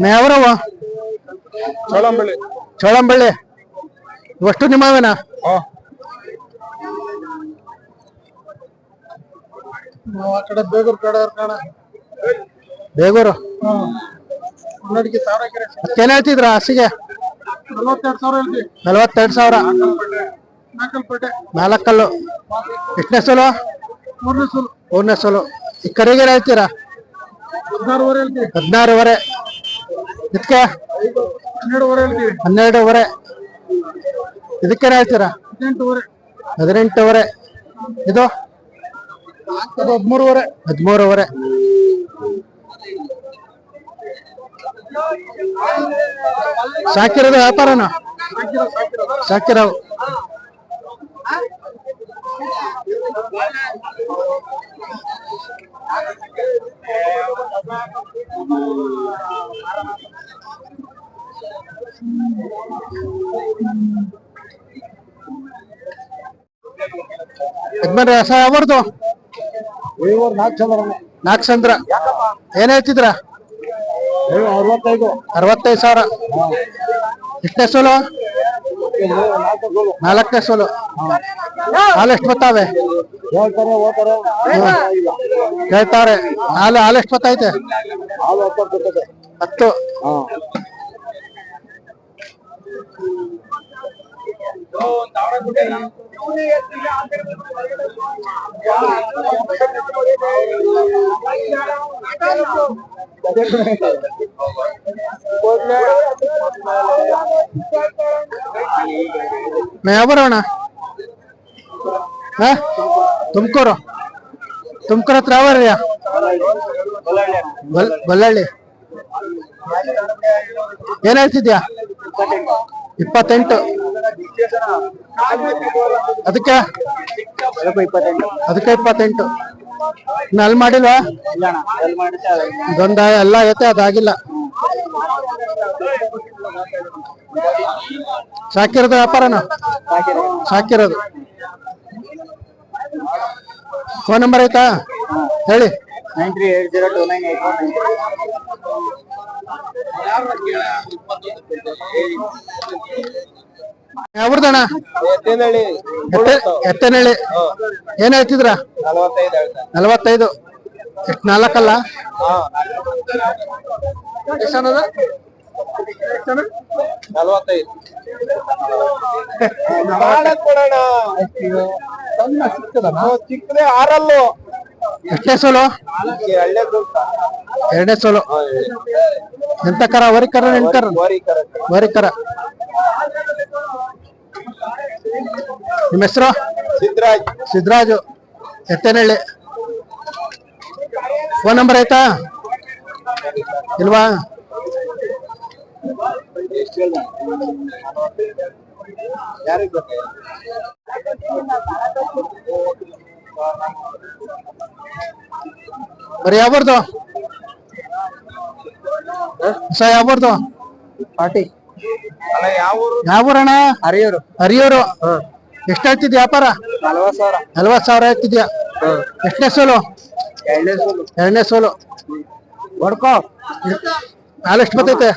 ಯಾವ್ರವ ಚೋಳಂಬಳ್ಳಿ ಚೋಳಂಬಳ್ಳಿ ಇವಷ್ಟು ನಿಮ್ಮವೇನ ಆ ಕಡೆ ಬೇಗೂರ್ ಕಡೆ ಕಾಣ. ಬೇಗೂರು? ಏನ್ ಹೇಳ್ತಿದ್ರ ಹಸಿಗೆ? ನಲ್ವತ್ತೆರಡು ಸಾವಿರ ನಾಲ್ಕಲ್ಲು ಎಷ್ಟನೇ ಸೋಲು? ಮೂರನೇ ಸಲ. ಮೂರನೇ ಸೋಲು. ಈ ಕಡೆಗೆ ಹೇಳ್ತೀರಾ? ಹದಿನಾರುವರೆ. ಇದಕ್ಕೆ ಹನ್ನೆರಡುವರೆ ಇದಕ್ಕೇನು ಹೇಳ್ತೀರಾ? ಹದಿನೆಂಟುವರೆ. ಇದು? ಹದಿಮೂರುವರೆ. ಹದಿಮೂರುವರೆ. ಸಾಕಿರೋದು ವ್ಯಾಪಾರನ? ಸಾಕಿರೋವು ಯಜಮಾನ್ರೆ ಹೊಸ ಯಾವ್ದು ನಾಲ್ಕು ಚಂದ್ರ ಏನ್ ಹೇಳ್ತಿದ್ರ? ಅರವತ್ತೈದು. ಸಾವಿರ. ಎಷ್ಟೇ ಸೋಲು? ನಾಲ್ಕನೇ ಸೋಲು. ಹಾಲು ಎಷ್ಟು ಬತ್ತಾವೆ? ಹೇಳ್ತಾರೆ ಹಾಲು ಹಾಲು ಎಷ್ಟು ಬರ್ತದೆ ಹತ್ತು. ಹಾ. ಯಾವ ಬರೋಣ? ಹಾ? ತುಮಕೂರು. ತುಮಕೂರು ಹತ್ರ ಯಾವ area? ಏನ್ ಹೇಳ್ತಿದ್ಯಾ ಇಪ್ಪತ್ತೆಂಟು. ಅದಕ್ಕೆ? ಅದಕ್ಕೆ ಇಪ್ಪತ್ತೆಂಟು. ಅಲ್ಲಿ ಮಾಡಿಲ್ವಾ? ಇದೊಂದ ಎಲ್ಲ ಐತೆ, ಅದಾಗಿಲ್ಲ. ಸಾಕಿರೋದು ವ್ಯಾಪಾರನ? ಸಾಕಿರೋದು. ಫೋನ್ ನಂಬರ್ ಐತಾ? ಹೇಳಿ. Nine three eight zero two nine eight one ಯಾವ್ದಣ್ಣ Ettinahalli. ಏನ್ ಹೇಳ್ತಿದ್ರ? ನಲವತ್ತೈದು ಎಷ್ಟು ನಾಲ್ಕಲ್ಲ? ಚಿಕ್ಕದೇ ಆರಲ್ಲು. ಎಷ್ಟನೇ ಸೋಲು? ಎರಡನೇ ಸೋಲು. ಎಂತ ಕರ? ವರಿ ಕರ ಕರೆಕ್ಟ್ ವರಿ ಕರ. ನಿಮ್ಮ ಹೆಸರು? ಸಿದ್ರಾಜ್. ಸಿದ್ದರಾಜು ಎತ್ತೇನಳ್ಳಿ ಫೋನ್ ನಂಬರ್ ಆಯ್ತಾ? ಇಲ್ವಾ? ಎಷ್ಟು ಯಾರಿಗೆ ಬರೀ ಯಾವ ಸ ಯಾವ್ದು ಪಾರ್ಟಿ. ಅಲ್ಲ ಯಾವ ಊರು? ಯಾವ ಊರಣ್ಣ ಹರಿಯೂರು. ಹರಿಯೂರು ಎಷ್ಟು ಹೇಳ್ತಿದ್ಯ ವ್ಯಾಪಾರ? ನಲವತ್ತು ಸಾವಿರ. ನಲ್ವತ್ ಸಾವಿರ ಆಗ್ತಿದ್ಯಾ ಎಷ್ಟನೇ ಸೋಲು? ಎರಡನೇ ಸೂಲು. ಎರಡನೇ ಸೋಲು. ಹೊಡ್ಕೋ. ಹಾಲು ಎಷ್ಟು ಬತ್ತೈತೆ?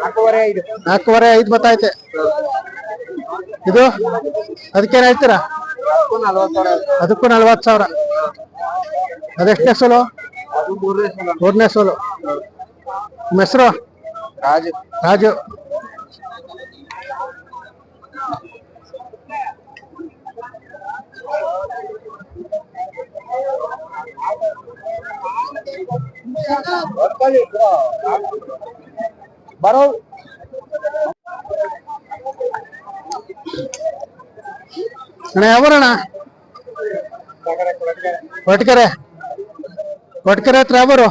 ನಾಲ್ಕೂವರೆ ಐದು. ನಾಲ್ಕೂವರೆ ಐದು ಬತ್ತೈತೆ. ಇದು ಅದಕ್ಕೇನ್ ಹೇಳ್ತೀರಾ? ಅದಕ್ಕೂ ನಲ್ವತ್ತು ಸಾವಿರ. ಅದೆಷ್ಟನೇ ಸೋಲು ಅದು ಮೂರನೇ ಸೂಲು? ಮೂರನೇ ಸೋಲು. ನಿಮ್ಮ ಹೆಸರು? ರಾಜು. ರಾಜು. ಬರೋ. ಅಣ್ಣ ಯಾವಣ್ಣ ಕೊಟ್ಕೆರೆ ಕೊಟ್ಕೆರೆ ಹತ್ರ ಯಾವರು?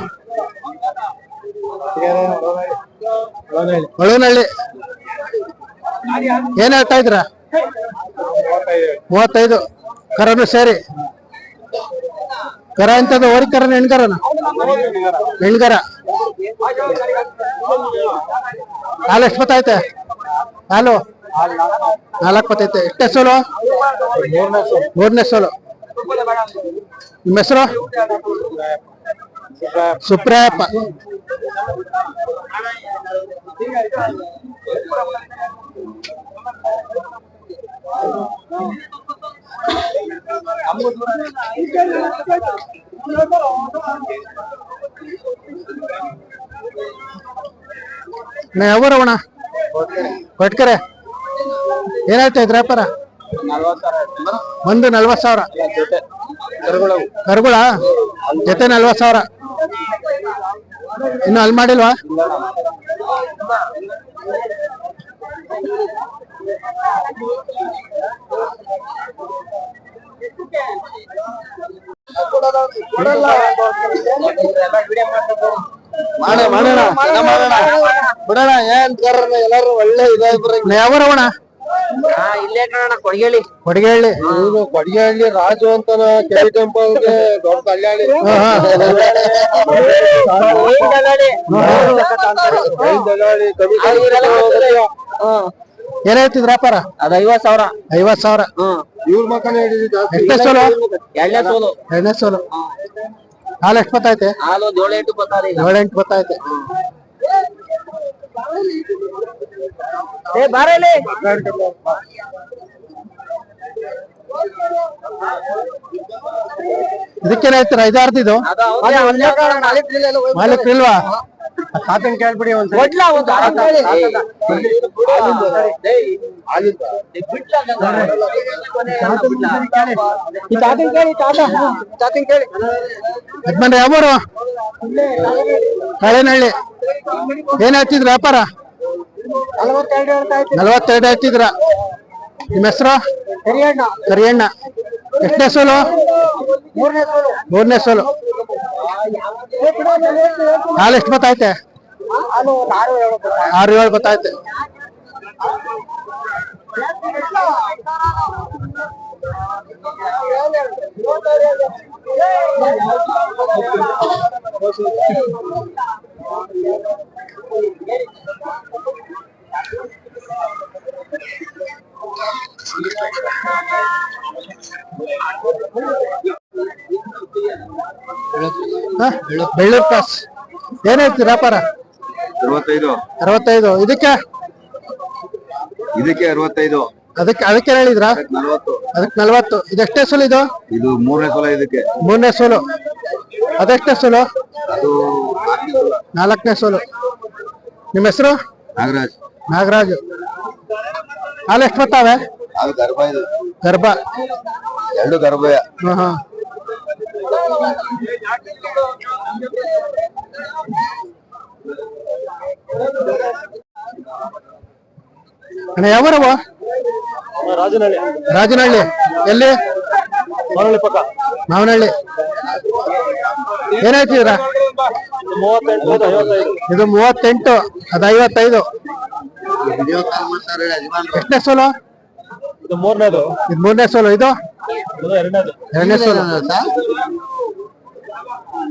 ಹೊಳನಹಳ್ಳಿ ಏನ್ ಹೇಳ್ತಾ ಇದ್ರ ಮೂವತ್ತೈದು. ಕರನು ಸೇರಿ. ಕರ ಎಂತದ? ಓರಿ ಕರನ? ಹೆಣ್ಗರನ ಹೆಣ್ಗರ ಹಾಲು ಎಷ್ಟು ಗೊತ್ತಾಯ್ತ ಹಾಲು? ನಾಲ್ಕು ಬತ್ತೈತೆ ಎಷ್ಟೇ ಸೋಲು? ಮೂರನೇ ಸೋಲು. ನಿಮ್ಮ ಹೆಸರು? ಸುಪ್ರಾಯಪ್ಪ. ಯಾವೂರವಣ ಕೊಟ್ಕರೆ ಏನಾಯ್ತು ಇದ್ರ ವ್ಯಾಪಾರ ಒಂದು ನಲ್ವತ್ ಸಾವಿರ. ಕರ್ಗುಳ? ಜೊತೆ ನಲ್ವತ್ ಸಾವಿರ. ಇನ್ನು ಅಲ್ಲಿ ಮಾಡಿಲ್ವಾ? ಮಾಡೋಣ. ಮಾಡೋಣ. ಬಿಡೋಣ ಏನ್ ಎಲ್ಲಾರು ಒಳ್ಳೆ ಇದಾಗ್ಬಿಡ್ರಿ ಯಾವೂರವಣ ಇಲ್ಲೇ ಕಾಣ ಕೊಡಗೇಳಿ. ಇವನು ರಾಜು ಅಂತ ಕೆವಿ ಟೆಂಪಲ್ಗೆ ದೊಡ್ಡ ಕಲ್ಯಾಣಿ. ಹಾ, ಹಾ. ದಲ್ಲಾಳಿ ಕವಿ ವ್ಯಾಪಾರ ಅದ ಐವತ್ ಸಾವಿರ. ಐವತ್ ಸಾವಿರ. ಇವ್ರ ಮಕ್ಕಳ ಹಿಡಿದು ಜಾಸ್ತಿ. ಎಷ್ಟೇ ಸೋಲು? ಎರಡನೇ ಸೋಲು. ಎರಡನೇ ಸೋಲು. ಹಾಲು ಎಷ್ಟು ಬತ್ತೈತೆ ಹಾಲು ಏಳು ಎಂಟು ಈಗ. ಏಳೆಂಟು ಬತ್ತೈತೆ ಏ ಬಾರಲ್ಲಿ ಇದಕ್ಕೇನ ಐದಾರ್ದು ಇದು? ಮಾಲೀಕ್ ಇಲ್ವಾ? ತಾತನ್ ಕೇಳ್ಬಿಡಿ ಒಂದ್ ಯಜಮಾನ್ರೆ ಯಾವೂರು? ಕಳೆನಹಳ್ಳಿ ಏನ್ ಹೇಳ್ತಿದ್ರ ವ್ಯಾಪಾರ? ನಲವತ್ತೆರಡು ಹೇಳ್ತಿದ್ರ? ನಿಮ್ಮ ಹೆಸರು? ಕರಿಯಣ್ಣ. ಎಷ್ಟನೇ ಸೋಲು? ಮೂರನೇ ಸೋಲು. ಹಾಲು ಎಷ್ಟು ಬತ್ತೈತೆ ಆರು ಏಳು ಹ? ಬೆಳ್ಳೂರು ಪಾಸ್ ಏನಾಯ್ತು ವ್ಯಾಪಾರ? ಅರವತ್ತೈದು. ಅರವತ್ತೈದು. ಇದಕ್ಕೆ? ಇದಕ್ಕೆ ಅರವತ್ತೈದು. ಅದಕ್ಕೆ ಅದಕ್ಕೆ ಹೇಳಿದ್ರ? ಅದಕ್ಕೆ ನಲ್ವತ್ತು. ಇದೆಷ್ಟೇ ಸೋಲು ಇದು? ಇದು ಮೂರನೇ ಸೋಲು ಇದಕ್ಕೆ. ಮೂರನೇ ಸೋಲು. ಅದೆಷ್ಟೇ ಸೋಲು? ನಾಲ್ಕನೇ ಸಲ. ನಾಲ್ಕನೇ ಸೋಲು. ನಿಮ್ಮ ಹೆಸರು? ನಾಗರಾಜ್. ನಾಗರಾಜ್. ಹಾಲು ಎಷ್ಟು ಬರ್ತಾವೆ? ಅದು ಗರ್ಭ ಇದು. ಗರ್ಭ. ಎರಡು ಗರ್ಭಯ ಯಾವ ಹಾ ಅಣ್ಣ ಯಾವರವ ರಾಜನಹಳ್ಳಿ. ರಾಜನಹಳ್ಳಿ. ಎಲ್ಲಿ? ಮರಳಿ ಪಕ್ಕ. ಮಾವನಹಳ್ಳಿ ಮೂವತ್ತೆಂಟು ಐವತ್ತೈದು ಇದು ಮೂವತ್ತೆಂಟು ಅದು ಐವತ್ತೈದು. ಎಷ್ಟನೇ ಸೋಲು? ಇದು ಮೂರನೇದು. ಇದು ಮೂರನೇ ಸೋಲು ಇದು? ಎರಡನೇ ಸೋಲು.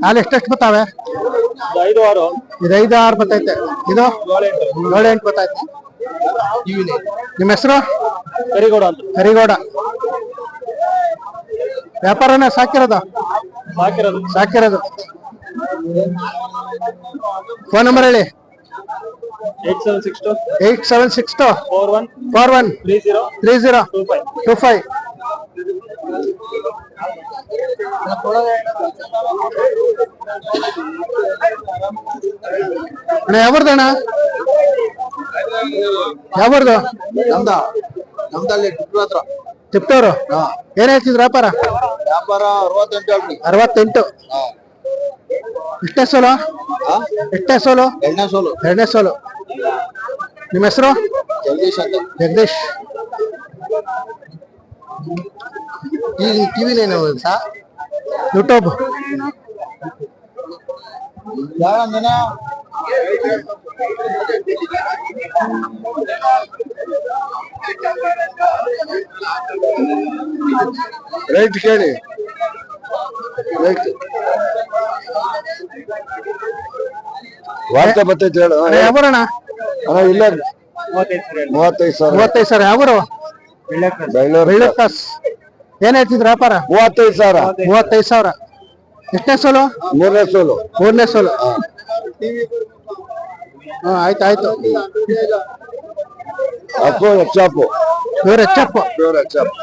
ಅಲ್ಲಿ ಎಷ್ಟೆಷ್ಟು ಬತ್ತಾವೆ? ಐದು ಆರು. ಇದು ಐದು ಆರು ಬರ್ತೈತೆ ಇದು? ಏಳು ಎಂಟು ಬರ್ತೈತೆ ನಿಮ್ಮ ಹೆಸರು? ಕರಿಗೌಡ ಅಂತ. ಕರಿಗೌಡ. ವ್ಯಾಪಾರನ ಸಾಕಿರೋದು? ಸಾಕಿರೋದು. ಫೋನ್ ನಂಬರ್ ಹೇಳಿ. Eight seven six two. Eight seven six two. Four one. Four one. Three zero. Three zero. Two five. ಅಣ್ಣ ಫೈವ್. ಅಣ್ಣ ಯಾವ್ದು ನಮ್ದ. ನಮ್ದಲ್ಲಿ ಟಿಪ್ಟೋರು ಏನ್ ಹೇಳ್ತಿದ್ರು ವ್ಯಾಪಾರ? ವ್ಯಾಪಾರ ಅರವತ್ತೆಂಟು ಹೇಳ್ರಿ. ಅರವತ್ತೆಂಟು? ಎಷ್ಟೇ ಸೋಲು? ಎಷ್ಟೇ ಸೋಲು? ಎರಡನೇ ಸೋಲು. ಎರಡನೇ ಸೋಲು. ನಿಮ್ಮ ಹೆಸರು? ಜಗದೀಶ್ ಅಂತ. ಜಗದೀಶ್. ಈಗ ಟಿವಿನೇನು ಸಾ ಯೂಟ್ಯೂಬ್? ಯಾರಂದನ? ರೈಟ್ ಕೇಳಿ. ರೈಟ್. ವಾರ್ತೆ ಬರ್ತೈತೆ ಹೇಳು. ಯಾವಣ್ಣ ಅಣ್ಣ ಇಲ್ಲ ಮೂವತ್ತೈದು ಸಾವಿರ. ಮೂವತ್ತೈದು ಸಾವಿರ. ಯಾವರು ಬೆಳ್ಳೂರು. ಕಾಸ್ ಏನ್ ಹೇಳ್ತಿದ್ರು ವ್ಯಾಪಾರ? ಮೂವತ್ತೈದು ಸಾವಿರ. ಮೂವತ್ತೈದು ಸಾವಿರ. ಎಷ್ಟನೇ ಸೋಲು? ಮೂರನೇ ಸೋಲು. ಮೂರನೇ ಸೋಲು. ಹಾ ಆಯ್ತು ಆಯ್ತು. ಅಪ್ಪು ಹೆಚ್ಚಪ್ಪು ಇವ್ರ ಹೆಚ್ಚಪ್ಪು ಇವ್ರ ಹೆಚ್ಚಪ್ಪು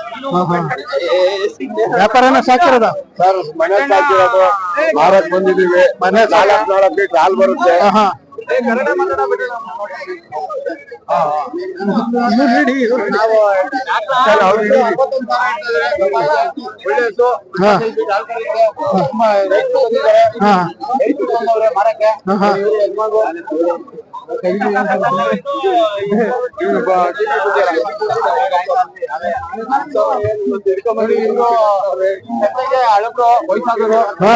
ವ್ಯಾಪಾರನ ಸಾಕಿರದ? ಸರ್ ಮನೆ ಸಾಕಿರೋದು. ಮಾರಕ್ ಬಂದಿದೀವಿ ಮನೆ ಸಾಲಕ್ ನೋಡಕ್ಕೆ ಕಾಲ್ ಬರುತ್ತೆ. ಒಳ್ಳೆಯದು ಹಾ